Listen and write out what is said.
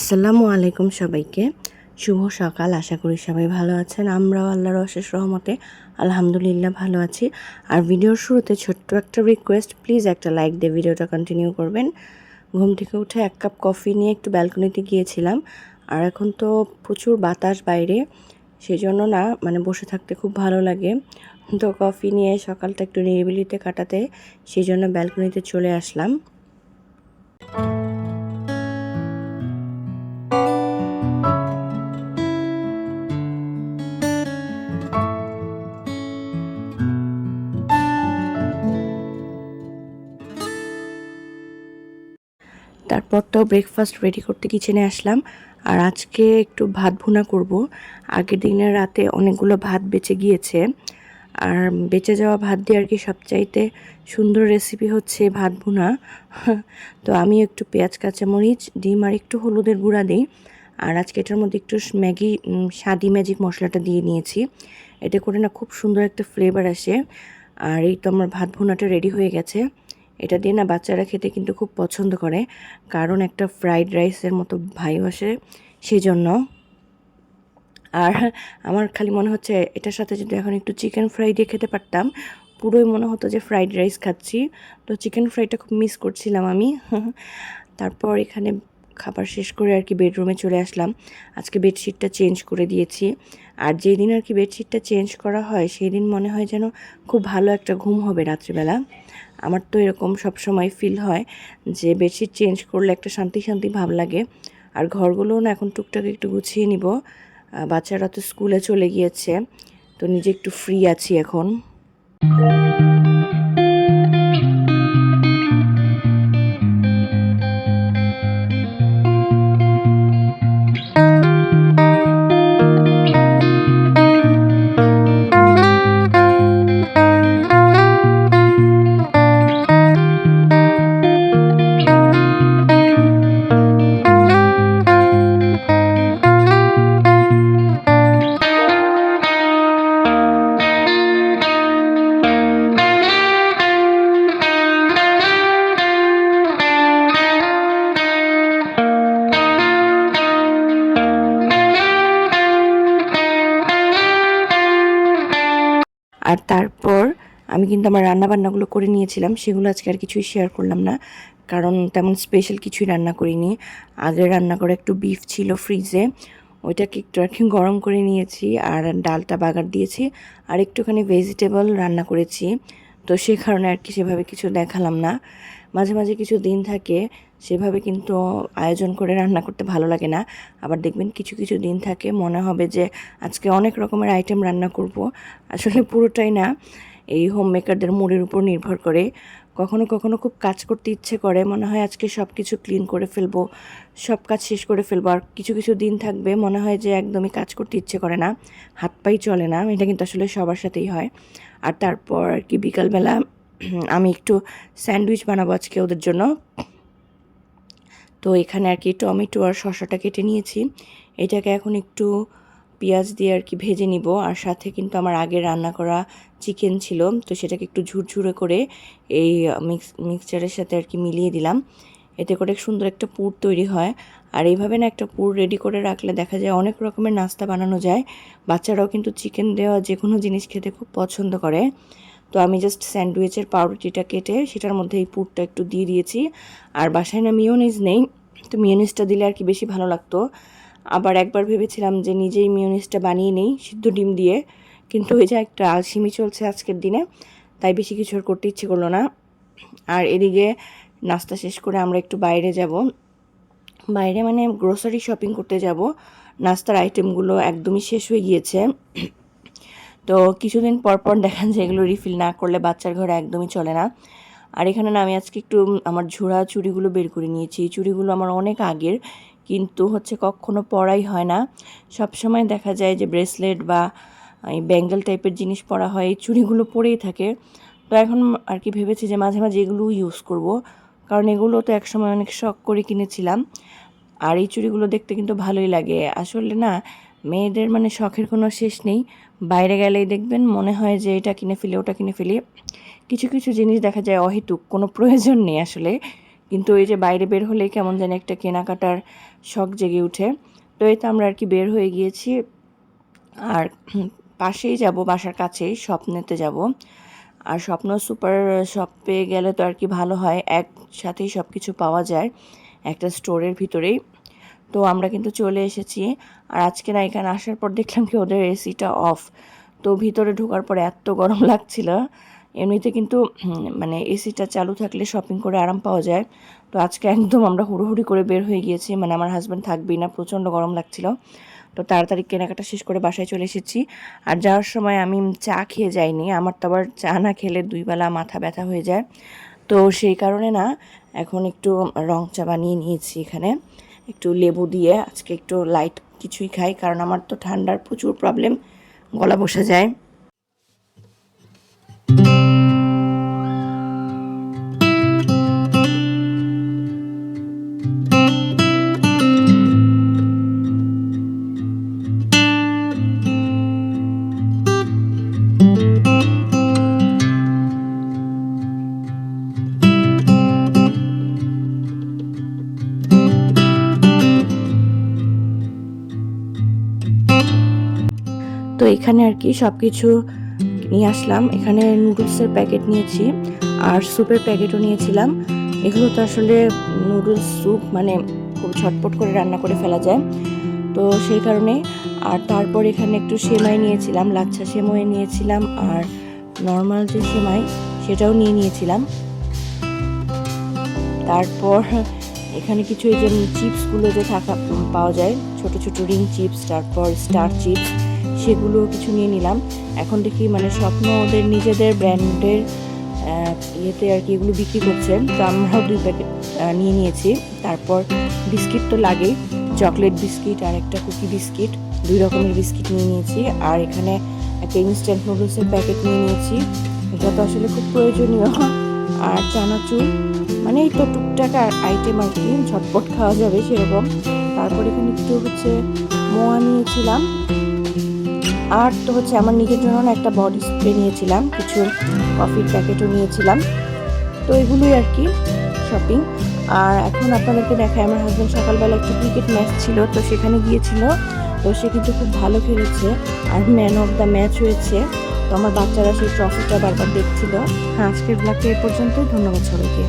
আসসালামু আলাইকুম সবাইকে। শুভ সকাল, আশা করি সবাই ভালো আছেন। আমরাও আল্লাহর অশেষ রহমতে আলহামদুলিল্লাহ ভালো আছি। আর ভিডিওর শুরুতে ছোট্ট একটা রিকোয়েস্ট প্লিজ একটা লাইক দিয়ে ভিডিওটা কন্টিনিউ করবেন। ঘুম থেকে উঠে এক কাপ কফি নিয়ে একটু ব্যালকনিতে গিয়েছিলাম। আর এখন তো প্রচুর বাতাস বাইরে সেই জন্য না মানে বসে থাকতে খুব ভালো লাগে। তো কফি নিয়ে সকালটা একটু নিরিবিলিতে কাটাতে সেই জন্য ব্যালকনিতে চলে আসলাম। তারপর তো ব্রেকফাস্ট রেডি করতে কিচেনে আসলাম। আর আজকে একটু ভাত ভুনা করব। আগের দিনের রাতে অনেকগুলো ভাত বেঁচে গিয়েছে। আর বেঁচে যাওয়া ভাত দিয়ে আর কি সবচাইতে সুন্দর রেসিপি হচ্ছে ভাত ভুনা। তো আমি একটু পেঁয়াজ, কাঁচামরিচ, ডিম আর একটু হলুদের গুঁড়া দিই। আর আজকে এটার মধ্যে একটু ম্যাগি স্বাদি ম্যাজিক মশলাটা দিয়ে নিয়েছি। এতে করে না খুব সুন্দর একটা ফ্লেভার আসে। আর এই তো আমার ভাত ভুনাটা রেডি হয়ে গেছে। এটা দিয়ে না বাচ্চারা খেতে কিন্তু খুব পছন্দ করে, কারণ একটা ফ্রাইড রাইসের মতো ভাইও আসে সেই জন্য আর আমার খালি মনে হচ্ছে এটার সাথে যদি এখন একটু চিকেন ফ্রাই দিয়ে খেতে পারতাম, পুরোই মনে হতো যে ফ্রাইড রাইস খাচ্ছি। তো চিকেন ফ্রাইটা খুব মিস করছিলাম আমি। তারপর এখানে খাবার শেষ করে আর কি বেডরুমে চলে আসলাম। আজকে বেডশিটটা চেঞ্জ করে দিয়েছি। আর যেই দিন আর কি বেডশিটটা চেঞ্জ করা হয় সেই দিন মনে হয় যেন খুব ভালো একটা ঘুম হবে রাত্রিবেলা। আমার তো এরকম সব সময় ফিল হয় যে বেশি চেঞ্জ করলে একটা শান্তি শান্তি ভাব লাগে। আর ঘরগুলোও না এখন টুকটাক একটু গুছিয়ে নিব। বাচ্চারা তো স্কুলে চলে গিয়েছে, তো নিজে একটু ফ্রি আছি এখন। আর তারপর আমি কিন্তু আমার রান্নাবান্নাগুলো করে নিয়েছিলাম, সেগুলো আজকে আর কিছুই শেয়ার করলাম না। কারণ তেমন স্পেশাল কিছুই রান্না করিনি। আগে রান্না করা একটু বিফ ছিল ফ্রিজে ওইটাকে একটু আর কি গরম করে নিয়েছি আর ডালটা বাগার দিয়েছি আর একটুখানি ভেজিটেবল রান্না করেছি। তো সে কারণে আর কি সেভাবে কিছু দেখালাম না। মাঝে মাঝে কিছু দিন থাকে সেভাবে কিন্তু আয়োজন করে রান্না করতে ভালো লাগে না। আবার দেখবেন কিছু কিছু দিন থাকে, মনে হবে যে আজকে অনেক রকমের আইটেম রান্না করব। আসলে পুরোটাই না, এই হোম মেকারদের মুডের উপর নির্ভর করে। কখনো কখনো খুব কাজ করতে ইচ্ছে করে, মনে হয় আজকে সব কিছু ক্লিন করে ফেলব, সব কাজ শেষ করে ফেলব। আর কিছু কিছু দিন থাকবে, মনে হয় যে একদমই কাজ করতে ইচ্ছে করে না, হাত পাই চলে না, এটা কিন্তু আসলে সবার সাথেই হয়। আর তারপর আর কি বিকালবেলা আমি একটু স্যান্ডউইচ বানাবো আজকে ওদের জন্য। তো এখানে আর কি টমেটো আর শসাটা কেটে নিয়েছি। এটাকে এখন একটু পেঁয়াজ দিয়ে আর কি ভেজে নিব। আর সাথে কিন্তু আমার আগে রান্না করা চিকেন ছিল, তো সেটাকে একটু ঝুরঝুরে করে এই মিক্স, মিক্সচারের সাথে আর কি মিলিয়ে দিলাম। এতে করে সুন্দর একটা পুর তৈরি হয়। আর এইভাবে না একটা পুর রেডি করে রাখলে দেখা যায় অনেক রকমের নাস্তা বানানো যায়। বাচ্চারাও কিন্তু চিকেন দেওয়া যে কোনো জিনিস খেতে খুব পছন্দ করে। তো আমি জাস্ট স্যান্ডউইচের পাউরুটিটা কেটে সেটার মধ্যে এই পুরটা একটু দিয়ে দিয়েছি। আর বাসায় না মিওনিজ নেই, তো মিওনিজটা দিলে আর কি বেশি ভালো লাগতো। আবার একবার ভেবেছিলাম যে নিজেই মিওনিজটা বানিয়ে নেই, সিদ্ধ ডিম দিয়ে। কিন্তু ওই যে একটা আলসিমি চলছে আজকের দিনে, তাই বেশি কিছু আর করতে ইচ্ছে করল না। আর এদিকে নাস্তা শেষ করে আমরা একটু বাইরে যাব। বাইরে মানে গ্রোসারি শপিং করতে যাব। নাস্তার আইটেমগুলো একদমই শেষ হয়ে গিয়েছে। তো কিছুদিন পর পর দেখা যায় এগুলো রিফিল না করলে বাচ্চার ঘরে একদমই চলে না। আর এখানে না আমি আজকে একটু আমার ঝোড়া চুড়িগুলো বের করে নিয়েছি। চুড়িগুলো আমার অনেক আগের, কিন্তু হচ্ছে কখনো পরাই হয় না। সব সময় দেখা যায় যে ব্রেসলেট বা এই ব্যাঙ্গেল টাইপের জিনিস পরা হয়, এই চুড়িগুলো পরেই থাকে। তো এখন আর কি ভেবেছি যে মাঝে মাঝে এগুলো ইউজ করব, কারণ এগুলো তো একসময় অনেক শখ করে কিনেছিলাম। আর এই চুড়িগুলো দেখতে কিন্তু ভালোই লাগে। আসলে না মেয়েদের মানে শখের কোনো শেষ নেই। বাইরে গেলেই দেখবেন মনে হয় যে এটা কিনে ফেলি, ওটা কিনে ফেলি। কিছু কিছু জিনিস দেখা যায় অহেতুক, কোনো প্রয়োজন নেই আসলে। কিন্তু এই যে বাইরে বের হলেই কেমন যেন একটা কেনাকাটার শখ জেগে উঠে। তো এই তো আমরা আর কি বের হয়ে গিয়েছি। আর পাশেই যাব, বাসার কাছেই, স্বপ্নেতে যাব। আর স্বপ্ন সুপার শপে গেলে তো আর কি ভালো হয়। একসাথেই সব কিছু পাওয়া যায়। একটা স্টোরের ভিতরেই। তো আমরা কিন্তু চলে এসেছি। আর আজকে না এখানে আসার পর দেখলাম কি ওদের এসিটা অফ। তো ভিতরে ঢোকার পর এত গরম লাগছিল। এমনিতে কিন্তু মানে এসিটা চালু থাকলে শপিং করে আরাম পাওয়া যায়। তো আজকে একদম আমরা হুড়োহুড়ি করে বের হয়ে গিয়েছি। মানে আমার হাজব্যান্ড থাকবেই না, প্রচণ্ড গরম লাগছিল। তো তাড়াতাড়ি কেনাকাটা শেষ করে বাসায় চলে এসেছি। আর যাওয়ার সময় আমি চা খেয়ে যাইনি। আমার তো আবার চা না খেলে দুই বেলা মাথা ব্যথা হয়ে যায়। তো সেই কারণে না, এখন একটু রং চা বানিয়ে নিয়েছি এখানে। একটু লেবু দিয়ে আজকে একটু লাইট কিছুই খাই, কারণ আমার তো ঠান্ডার প্রচুর প্রবলেম গলা বসে যায়। এখানে আর কি সব কিছু নিয়ে আসলাম। এখানে নুডলসের প্যাকেট নিয়েছি আর স্যুপের প্যাকেটও নিয়েছিলাম। এগুলো তো আসলে নুডলস, স্যুপ মানে খুব ছটপট করে রান্না করে ফেলা যায়। তো সেই কারণে আর তারপর এখানে একটু সেমাই নিয়েছিলাম, লাচ্ছা সেমাই নিয়েছিলাম আর নর্মাল যে সেমাই সেটাও নিয়ে নিয়েছিলাম। তারপর এখানে কিছু এই যে চিপসগুলো যে থাকা, পাওয়া যায়, ছোট ছোট রিং চিপস, তারপর স্টার চিপস সেগুলো কিছু নিয়ে নিলাম। এখন দেখি মানে স্বপ্ন ওদের নিজেদের ব্র্যান্ডের ইয়েতে আর কি এগুলো বিক্রি করছে। তো আমরাও দুই প্যাকেট নিয়ে নিয়েছি। তারপর বিস্কিট তো লাগেই। চকলেট বিস্কিট আর একটা কুকি বিস্কিট, দুই রকমের বিস্কিট নিয়ে নিয়েছি। আর এখানে একটা ইনস্ট্যান্ট নুডলসের প্যাকেট নিয়ে নিয়েছি। এটা তো আসলে খুব প্রয়োজনীয়। আর চানাচুর মানে এই তো টুকটাক আইটেম আর কি, ঝটপট খাওয়া যাবে সেরকম। তারপর এখানে একটু হচ্ছে মোয়া নিয়েছিলাম। আর তো হচ্ছে আমার নিজের জন্য একটা বডি স্প্রে নিয়েছিলাম, কিছু কফির প্যাকেটও নিয়েছিলাম। তো এগুলোই আর কি শপিং আর এখন আপনাদেরকে দেখায় আমার হাজব্যান্ড সকালবেলা একটা ক্রিকেট ম্যাচ ছিল, তো সেখানে গিয়েছিল। তো সে কিন্তু খুব ভালো খেলেছে, আর ম্যান অফ দ্য ম্যাচ হয়েছে। তো আমার বাচ্চারা সেই ট্রফিটা বারবার দেখছিল। হ্যাঁ আজকের ব্লগটা এ পর্যন্তই, ধন্যবাদ সবাইকে।